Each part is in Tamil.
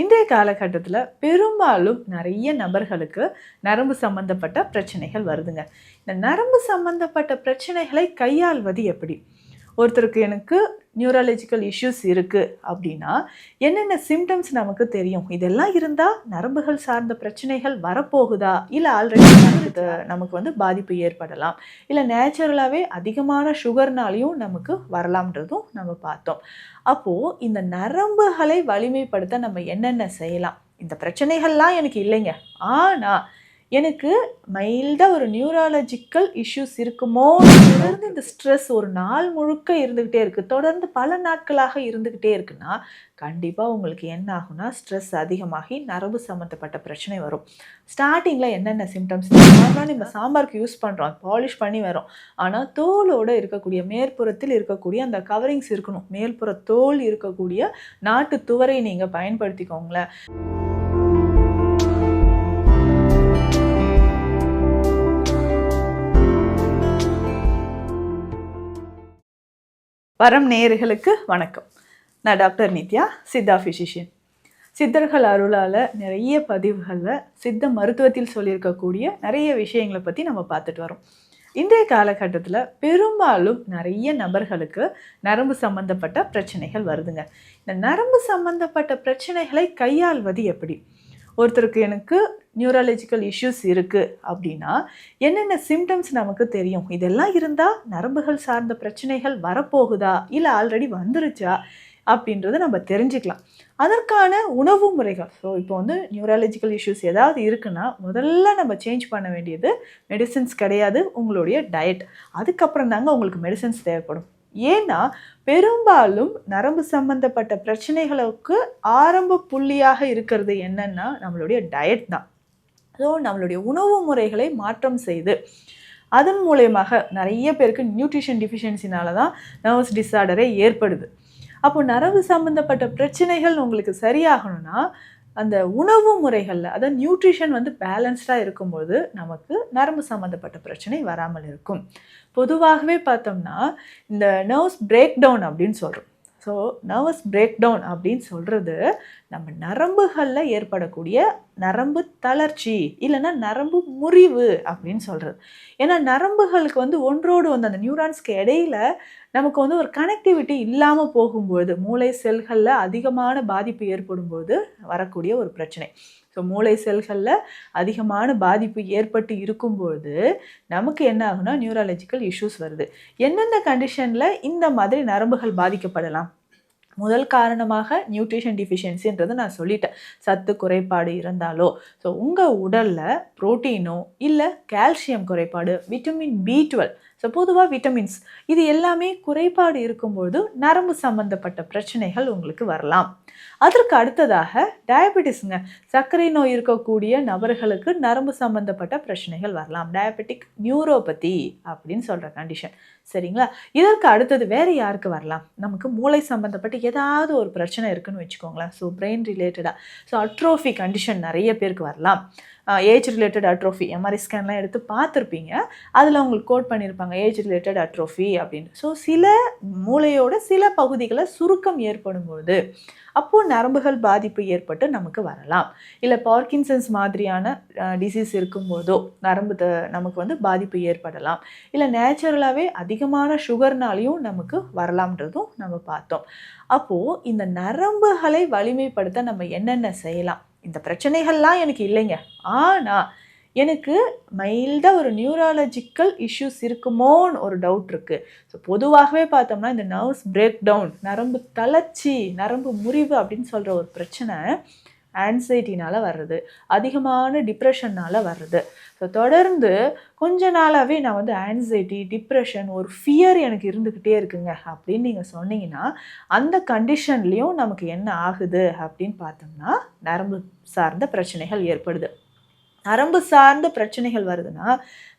இன்றைய காலகட்டத்தில் பெரும்பாலும் நிறைய நபர்களுக்கு நரம்பு சம்பந்தப்பட்ட பிரச்சனைகள் வருதுங்க. இந்த நரம்பு சம்பந்தப்பட்ட பிரச்சனைகளை கையாள்வது எப்படி? ஒருத்தருக்கு எனக்கு நியூராலஜிக்கல் இஷ்யூஸ் இருக்குது அப்படின்னா என்னென்ன சிம்டம்ஸ் நமக்கு தெரியும்? இதெல்லாம் இருந்தால் நரம்புகள் சார்ந்த பிரச்சனைகள் வரப்போகுதா? இல்லை ஆல்ரெடி நமக்கு வந்து பாதிப்பு ஏற்படலாம். இல்லை நேச்சுரலாகவே அதிகமான சுகர்னாலையும் நமக்கு வரலாம்ன்றதும் நம்ம பார்த்தோம். அப்போது இந்த நரம்புகளை வலிமைப்படுத்த நம்ம என்னென்ன செய்யலாம்? இந்த பிரச்சனைகள்லாம் எனக்கு இல்லைங்க. ஆனால் எனக்கு மைல்டாக ஒரு நியூராலஜிக்கல் இஷ்யூஸ் இருக்குமோ? தொடர்ந்து இந்த ஸ்ட்ரெஸ் ஒரு நாள் முழுக்க இருந்துக்கிட்டே இருக்குது தொடர்ந்து பல நாட்களாக இருந்துக்கிட்டே இருக்குன்னா கண்டிப்பாக உங்களுக்கு என்ன ஆகும்னா ஸ்ட்ரெஸ் அதிகமாகி நரம்பு சம்மந்தப்பட்ட பிரச்சனை வரும். ஸ்டார்டிங்கில் என்னென்ன சிம்டம்ஸ் நார்மலாக நம்ம சாம்பாருக்கு யூஸ் பண்ணுறோம் பாலிஷ் பண்ணி வரோம் ஆனால் தோலோடு இருக்கக்கூடிய மேற்புறத்தில் இருக்கக்கூடிய அந்த கவரிங்ஸ் இருக்கணும். மேல்புற தோல் இருக்கக்கூடிய நாட்டு துவரை நீங்கள் பயன்படுத்திக்கோங்களேன். வரம் நேயர்களுக்கு வணக்கம். நான் டாக்டர் நித்யா சித்தா ஃபிசிஷியன் சித்தர்கள் அருளால் நிறைய பதிவுகளில் சித்த மருத்துவத்தில் சொல்லியிருக்கக்கூடிய நிறைய விஷயங்களை பற்றி நம்ம பார்த்துட்டு வரோம். இன்றைய காலகட்டத்தில் பெரும்பாலும் நிறைய நபர்களுக்கு நரம்பு சம்பந்தப்பட்ட பிரச்சனைகள் வருதுங்க. இந்த நரம்பு சம்பந்தப்பட்ட பிரச்சனைகளை கையாள்வது எப்படி? ஒருத்தருக்கு எனக்கு நியூரலாஜிக்கல் இஷ்யூஸ் இருக்குது அப்படின்னா என்னென்ன சிம்டம்ஸ் நமக்கு தெரியும்? இதெல்லாம் இருந்தால் நரம்புகள் சார்ந்த பிரச்சனைகள் வரப்போகுதா? இல்லை ஆல்ரெடி வந்துருச்சா? அப்படின்றத நம்ம தெரிஞ்சுக்கலாம். அதற்கான உணவு முறைகள். ஸோ இப்போ வந்து நியூரலாஜிக்கல் இஷ்யூஸ் ஏதாவது இருக்குன்னா முதல்ல நம்ம சேஞ்ச் பண்ண வேண்டியது மெடிசின்ஸ் கிடையாது உங்களுடைய டயட் அதுக்கப்புறம் தாங்க உங்களுக்கு மெடிசின்ஸ் தேவைப்படும். ஏன்னா பெரும்பாலும் நரம்பு சம்பந்தப்பட்ட பிரச்சனைகளுக்கு ஆரம்ப புள்ளியாக இருக்கிறது என்னன்னா நம்மளுடைய டயட் தான். ஸோ நம்மளுடைய உணவு முறைகளை மாற்றம் செய்து அதன் மூலயமாக நிறைய பேருக்கு நியூட்ரிஷன் டிஃபிஷியன்சினால தான் நர்வஸ் டிஸார்டரே ஏற்படுது. அப்போ நரம்பு சம்மந்தப்பட்ட பிரச்சனைகள் உங்களுக்கு சரியாகணும்னா அந்த உணவு முறைகளில் அதாவது நியூட்ரிஷன் வந்து பேலன்ஸ்டாக இருக்கும்போது நமக்கு நரம்பு சம்மந்தப்பட்ட பிரச்சனை வராமல் இருக்கும். பொதுவாகவே பார்த்தோம்னா இந்த நர்வ்ஸ் பிரேக் டவுன் அப்படின்னு சொல்கிறோம் ஸோ நர்வஸ் பிரேக் டவுன் அப்படின்னு சொல்கிறது நம்ம நரம்புகளில் ஏற்படக்கூடிய நரம்பு தளர்ச்சி இல்லைன்னா நரம்பு முறிவு அப்படின்னு சொல்கிறது ஏன்னா நரம்புகளுக்கு வந்து ஒன்றோடு வந்து அந்த நியூரான்ஸ்க்கு இடையில் நமக்கு வந்து ஒரு கனெக்டிவிட்டி இல்லாமல் போகும்போது மூளை செல்களில் அதிகமான பாதிப்பு ஏற்படும்போது வரக்கூடிய ஒரு பிரச்சனை. ஸோ மூளை செல்களில் அதிகமான பாதிப்பு ஏற்பட்டு இருக்கும்போது நமக்கு என்ன ஆகுனா நியூராலஜிக்கல் இஷ்யூஸ் வருது. எந்தெந்த கண்டிஷனில் இந்த மாதிரி நரம்புகள் பாதிக்கப்படலாம்? முதல் காரணமாக நியூட்ரிஷன் டிஃபிஷியன்சின்றது நான் சொல்லிட்டேன். சத்து குறைபாடு இருந்தாலோ ஸோ உங்கள் உடலில் ப்ரோட்டீனோ இல்லை கால்சியம் குறைபாடு விட்டமின் பி டுவெல் ஸோ பொதுவாக விட்டமின்ஸ் இது எல்லாமே குறைபாடு இருக்கும்பொழுது நரம்பு சம்பந்தப்பட்ட பிரச்சனைகள் உங்களுக்கு வரலாம். அதற்கு அடுத்ததாக டயபெட்டிஸுங்க சர்க்கரை நோய் இருக்கக்கூடிய நபர்களுக்கு நரம்பு சம்பந்தப்பட்ட பிரச்சனைகள் வரலாம். டயபெட்டிக் நியூரோபதி அப்படின்னு சொல்கிற கண்டிஷன் சரிங்களா? இதற்கு அடுத்தது வேறு யாருக்கு வரலாம்? நமக்கு மூளை சம்மந்தப்பட்ட ஏதாவது ஒரு பிரச்சனை இருக்குன்னு வச்சுக்கோங்களேன். ஸோ பிரெயின் ரிலேட்டடாக ஸோ அட்ரோஃபி கண்டிஷன் நிறைய பேருக்கு வரலாம். ஏஜ் ரிலேட்டட் அட்ரோஃபி எம்ஆர்ஐ ஸ்கேன்லாம் எடுத்து பார்த்துருப்பீங்க. அதில் அவங்களுக்கு கோட் பண்ணியிருப்பாங்க ஏஜ் ரிலேட்டட் அட்ரோஃபி அப்படின்னு. ஸோ சில மூளையோட சில பகுதிகளில் சுருக்கம் ஏற்படும்போது அப்போது நரம்புகள் பாதிப்பு ஏற்பட்டு நமக்கு வரலாம். இல்லை பார்க்கின்சன்ஸ் மாதிரியான டிசீஸ் இருக்கும்போதோ நரம்பு நமக்கு வந்து பாதிப்பு ஏற்படலாம். இல்லை நேச்சுரலாகவே அதிகமான சுகர்னாலையும் நமக்கு வரலாம்ன்றதும் நம்ம பார்த்தோம். அப்போது இந்த நரம்புகளை வலிமைப்படுத்த நம்ம என்னென்ன செய்யலாம்? இந்த பிரச்சனைகள்லாம் எனக்கு இல்லைங்க. ஆனால் எனக்கு மைல்டாக ஒரு நியூராலஜிக்கல் இஷ்யூஸ் இருக்குமோன்னு ஒரு டவுட் இருக்குது ஸோ பொதுவாகவே பார்த்தோம்னா இந்த நர்வ்ஸ் பிரேக் டவுன் நரம்பு தளர்ச்சி நரம்பு முறிவு அப்படின்னு சொல்கிற ஒரு பிரச்சனை ஆன்சைட்டினால் வர்றது அதிகமான டிப்ரெஷன்னால் வர்றது. ஸோ தொடர்ந்து கொஞ்ச நாளாகவே நான் வந்து ஆன்சைட்டி டிப்ரெஷன் ஒரு ஃபியர் எனக்கு இருந்துக்கிட்டே இருக்குங்க. அப்படின்னு நீங்கள் சொன்னீங்கன்னா அந்த கண்டிஷன்லேயும் நமக்கு என்ன ஆகுது அப்படின்னு பார்த்தோம்னா நரம்பு சார்ந்த பிரச்சனைகள் ஏற்படுது. நரம்பு சார்ந்த பிரச்சனைகள் வருதுன்னா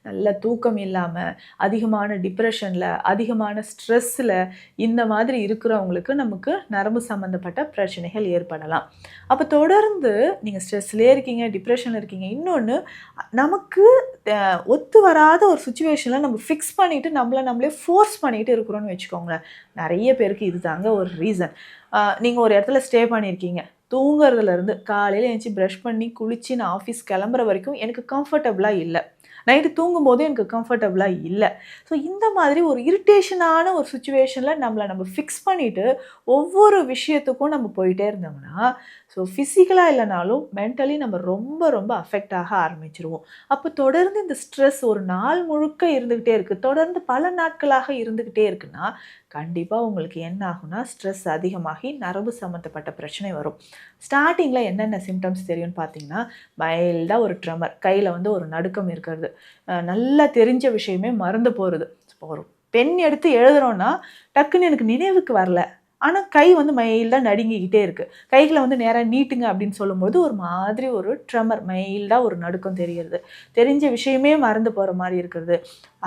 நல்ல தூக்கம் இல்லாமல் அதிகமான டிப்ரெஷனில் அதிகமான ஸ்ட்ரெஸ்ஸில் இந்த மாதிரி இருக்கிறவங்களுக்கு நமக்கு நரம்பு சம்மந்தப்பட்ட பிரச்சனைகள் ஏற்படலாம். அப்போ தொடர்ந்து நீங்கள் ஸ்ட்ரெஸ்லேயே இருக்கீங்க டிப்ரெஷனில் இருக்கீங்க இன்னொன்று நமக்கு ஒத்து வராத ஒரு சுச்சுவேஷனில் நம்ம ஃபிக்ஸ் பண்ணிவிட்டு நம்மளை நம்மளே ஃபோர்ஸ் பண்ணிகிட்டு இருக்கிறோன்னு வச்சுக்கோங்களேன். நிறைய பேருக்கு இது தாங்க ஒரு ரீசன் நீங்கள் ஒரு இடத்துல ஸ்டே பண்ணியிருக்கீங்க. தூங்குறதுலேருந்து காலையில் எழுந்துச்சி ப்ரஷ் பண்ணி குளித்து நான் ஆஃபீஸ் கிளம்புற வரைக்கும் எனக்கு கம்ஃபர்டபுளாக இல்லை. நைட்டு தூங்கும்போது எனக்கு கம்ஃபர்டபுளாக இல்லை. ஸோ இந்த மாதிரி ஒரு இரிட்டேஷனான ஒரு சுச்சுவேஷனில் நம்மளை நம்ம ஃபிக்ஸ் பண்ணிவிட்டு ஒவ்வொரு விஷயத்துக்கும் நம்ம போயிட்டே இருந்தோம்னா ஸோ ஃபிசிக்கலாக இல்லைனாலும் மென்டலி நம்ம ரொம்ப ரொம்ப அஃபெக்ட் ஆக ஆரம்பிச்சிருவோம். அப்போ தொடர்ந்து இந்த ஸ்ட்ரெஸ் ஒரு நாள் முழுக்க இருந்துக்கிட்டே இருக்குது தொடர்ந்து பல நாட்களாக இருந்துக்கிட்டே இருக்குன்னா கண்டிப்பாக உங்களுக்கு என்ன ஆகும்னா ஸ்ட்ரெஸ் அதிகமாகி நரம்பு சம்மந்தப்பட்ட பிரச்சனை வரும். ஸ்டார்டிங்கில் என்னென்ன சிம்டம்ஸ் தெரியும்னு பார்த்தீங்கன்னா மைல்டாக ஒரு ட்ரெமர் கையில் வந்து ஒரு நடுக்கம் இருக்கிறது. நல்லா தெரிஞ்ச விஷயமே மறந்து போகிறது ஒரு பெண் எடுத்து எழுதுகிறோன்னா டக்குன்னு எனக்கு நினைவுக்கு வரல. ஆனால் கை வந்து மைல்டாக நடுங்கிக்கிட்டே இருக்குது கைகளை வந்து நேராக நீட்டுங்க அப்படின்னு சொல்லும்போது ஒரு மாதிரி ஒரு ட்ரமர் மைல்டாக ஒரு நடுக்கம் தெரிகிறது. தெரிஞ்ச விஷயமே மறந்து போகிற மாதிரி இருக்கிறது.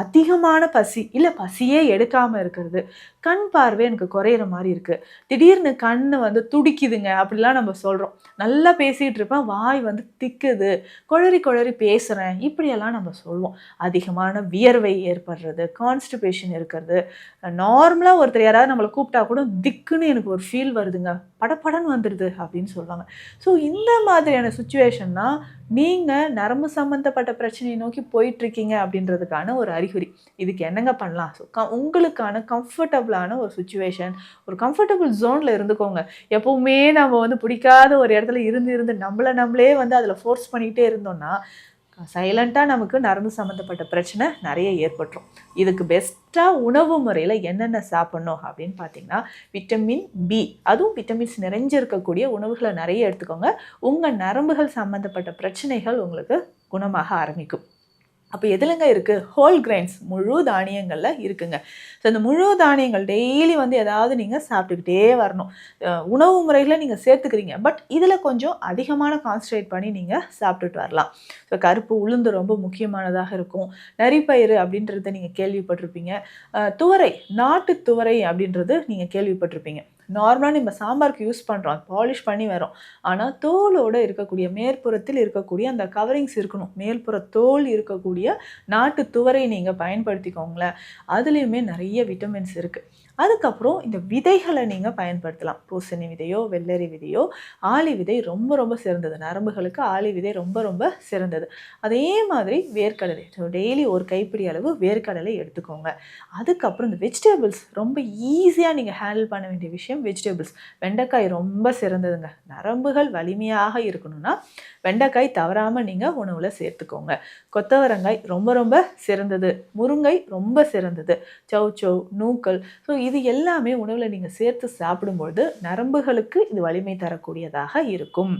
அதிகமான பசி இல்லை பசியே எடுக்காமல் இருக்கிறது. கண் பார்வை எனக்கு குறையிற மாதிரி இருக்குது திடீர்னு கண் வந்து துடிக்குதுங்க அப்படிலாம் நம்ம சொல்கிறோம் நல்லா பேசிகிட்டு இருப்பேன் வாய் வந்து திக்குது. குழறி குழறி பேசுகிறேன் இப்படியெல்லாம் நம்ம சொல்லுவோம் அதிகமான வியர்வை ஏற்படுறது கான்ஸ்டிபேஷன் இருக்கிறது. நார்மலாக ஒருத்தர் யாராவது நம்மளை கூப்பிட்டா கூட திக் திக்குன்னு எனக்கு ஒரு ஃபீல் வருதுங்க. படப்படன்னு வந்துடுது அப்படின்னு சொல்லுவாங்க. ஸோ இந்த மாதிரியான சுச்சுவேஷன்னா நீங்கள் நரம்பு சம்மந்தப்பட்ட பிரச்சனையை நோக்கி போயிட்டுருக்கீங்க அப்படின்றதுக்கான ஒரு அறிகுறி. இதுக்கு என்னங்க பண்ணலாம்? ஸோ க உங்களுக்கான கம்ஃபர்டபுளான ஒரு சுச்சுவேஷன் ஒரு கம்ஃபர்டபுள் ஜோனில் இருந்துக்கோங்க. எப்போவுமே நம்ம வந்து பிடிக்காத ஒரு இடத்துல இருந்து இருந்து நம்மளை நம்மளே வந்து அதில் ஃபோர்ஸ் பண்ணிகிட்டே இருந்தோம்னா சைலண்ட்டாக நமக்கு நரம்பு சம்மந்தப்பட்ட பிரச்சனை நிறைய ஏற்பட்டுரும். இதுக்கு பெஸ்ட்டாக உணவு முறையில் என்னென்ன சாப்பிட்ணும் அப்படின்னு பார்த்தீங்கன்னா விட்டமின் பி அதுவும் விட்டமின்ஸ் நிறைஞ்சிருக்கக்கூடிய உணவுகளை நிறைய எடுத்துக்கோங்க. உங்கள் நரம்புகள் சம்மந்தப்பட்ட பிரச்சனைகள் உங்களுக்கு குணமாக ஆரம்பிக்கும். அப்போ எதுலங்க இருக்குது ஹோல் கிரைன்ஸ் முழு தானியங்களில் இருக்குங்க. ஸோ இந்த முழு தானியங்கள் டெய்லி வந்து ஏதாவது நீங்கள் சாப்பிட்டுக்கிட்டே வரணும். உணவு முறைகளை நீங்கள் சேர்த்துக்கிறீங்க. பட் இதில் கொஞ்சம் அதிகமான கான்சன்ட்ரேட் பண்ணி நீங்கள் சாப்பிட்டுட்டு வரலாம். ஸோ கருப்பு உளுந்து ரொம்ப முக்கியமானதாக இருக்கும். நரிப்பயிறு அப்படின்றத நீங்கள் கேள்விப்பட்டிருப்பீங்க. துவரை நாட்டு துவரை அப்படின்றது நீங்கள் கேள்விப்பட்டிருப்பீங்க. நார்மலாக நம்ம சாம்பாருக்கு யூஸ் பண்ணுறோம் பாலிஷ் பண்ணி வரோம் ஆனால் தோலோடு இருக்கக்கூடிய மேற்புறத்தில் இருக்கக்கூடிய அந்த கவரிங்ஸ் இருக்கணும். மேல்புற தோல் இருக்கக்கூடிய நாட்டு துவரை நீங்கள் பயன்படுத்திக்கோங்களேன். அதுலேயுமே நிறைய விட்டமின்ஸ் இருக்குது அதுக்கப்புறம் இந்த விதைகளை நீங்கள் பயன்படுத்தலாம். பூசணி விதையோ வெள்ளரி விதையோ ஆலி விதை ரொம்ப ரொம்ப சிறந்தது. நரம்புகளுக்கு ஆலி விதை ரொம்ப ரொம்ப சிறந்தது. அதே மாதிரி வேர்க்கடலை. ஸோ டெய்லி ஒரு கைப்பிடி அளவு வேர்க்கடலை எடுத்துக்கோங்க. அதுக்கப்புறம் இந்த வெஜிடபிள்ஸ் ரொம்ப ஈஸியாக நீங்கள் ஹேண்டில் பண்ண வேண்டிய விஷயம் வெஜிடபிள்ஸ் வெண்டைக்காய் ரொம்ப சிறந்ததுங்க. நரம்புகள் வலிமையாக இருக்கணும்னா வெண்டைக்காய் தவறாமல் நீங்கள் உணவில் சேர்த்துக்கோங்க. கொத்தவரங்காய் ரொம்ப ரொம்ப சிறந்தது. முருங்கை ரொம்ப சிறந்தது. சௌ சௌ நூக்கல் ஸோ இது எல்லாமே உணவில் நீங்கள் சேர்த்து சாப்பிடும்பொழுது நரம்புகளுக்கு இது வலிமை தரக்கூடியதாக இருக்கும்.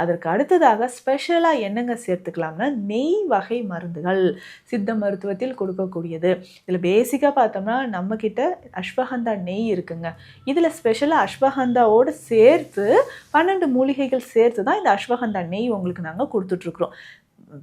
அதற்கு அடுத்ததாக ஸ்பெஷலாக என்னங்க சேர்த்துக்கலாம்னா நெய் வகை மருந்துகள் சித்த மருத்துவத்தில் கொடுக்கக்கூடியது. இதில் பேசிக்காக பார்த்தோம்னா நம்மக்கிட்ட அஸ்வகந்தா நெய் இருக்குங்க. இதில் ஸ்பெஷலாக அஸ்வகந்தாவோடு சேர்த்து பன்னெண்டு மூலிகைகள் சேர்த்து தான் இந்த அஸ்வகந்தா நெய் உங்களுக்கு நாங்கள் கொடுத்துட்ருக்குறோம்.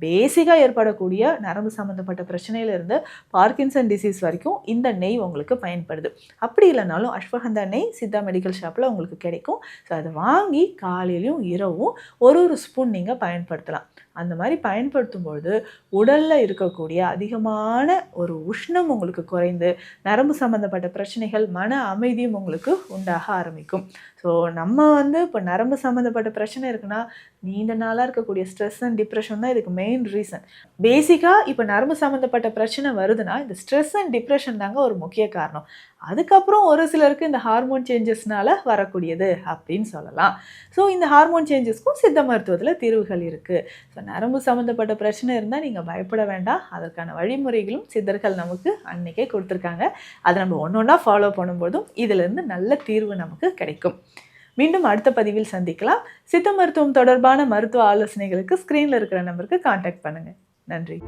பேசிக்காக ஏற்படக்கூடிய நரம்பு சம்மந்தப்பட்ட பிரச்சனையிலிருந்து பார்க்கின்சன் டிசீஸ் வரைக்கும் இந்த நெய் உங்களுக்கு பயன்படுது. அப்படி இல்லைனாலும் அஸ்வகந்தா நெய் சித்தா மெடிக்கல் ஷாப்பில் உங்களுக்கு கிடைக்கும். ஸோ அதை வாங்கி காலையிலையும் இரவும் ஒரு ஒரு ஸ்பூன் நீங்கள் பயன்படுத்தலாம். அந்த மாதிரி பயன்படுத்தும் பொழுது உடலில் இருக்கக்கூடிய அதிகமான ஒரு உஷ்ணம் உங்களுக்கு குறைந்து நரம்பு சம்மந்தப்பட்ட பிரச்சனைகள் மன அமைதியும் உங்களுக்கு உண்டாக ஆரம்பிக்கும். ஸோ நம்ம வந்து இப்போ நரம்பு சம்மந்தப்பட்ட பிரச்சனை இருக்குன்னா நீண்ட நாளாக இருக்கக்கூடிய ஸ்ட்ரெஸ் அண்ட் டிப்ரெஷன் தான் இதுக்கு மெயின் ரீசன் பேசிக்காக இப்போ நரம்பு சம்மந்தப்பட்ட பிரச்சனை வருதுன்னா இந்த ஸ்ட்ரெஸ் அண்ட் டிப்ரெஷன் தாங்க ஒரு முக்கிய காரணம். அதுக்கப்புறம் ஒரு சிலருக்கு இந்த ஹார்மோன் சேஞ்சஸ்னால் வரக்கூடியது அப்படின்னு சொல்லலாம். ஸோ இந்த ஹார்மோன் சேஞ்சஸ்க்கும் சித்த மருத்துவத்தில் தீர்வுகள் இருக்குது ஸோ நரம்பு சம்மந்தப்பட்ட பிரச்சனை இருந்தால் நீங்கள் பயப்பட வேண்டாம். அதற்கான வழிமுறைகளும் சித்தர்கள் நமக்கு அன்றைக்கே கொடுத்துருக்காங்க. அதை நம்ம ஒன்று ஒன்றா ஃபாலோ பண்ணும்போதும் இதிலிருந்து நல்ல தீர்வு நமக்கு கிடைக்கும். மீண்டும் அடுத்த பதிவில் சந்திக்கலாம். சித்த மருத்துவம் தொடர்பான மருத்துவ ஆலோசனைகளுக்கு ஸ்க்ரீனில் இருக்கிற நம்பருக்கு காண்டாக்ட் பண்ணுங்கள் நன்றி.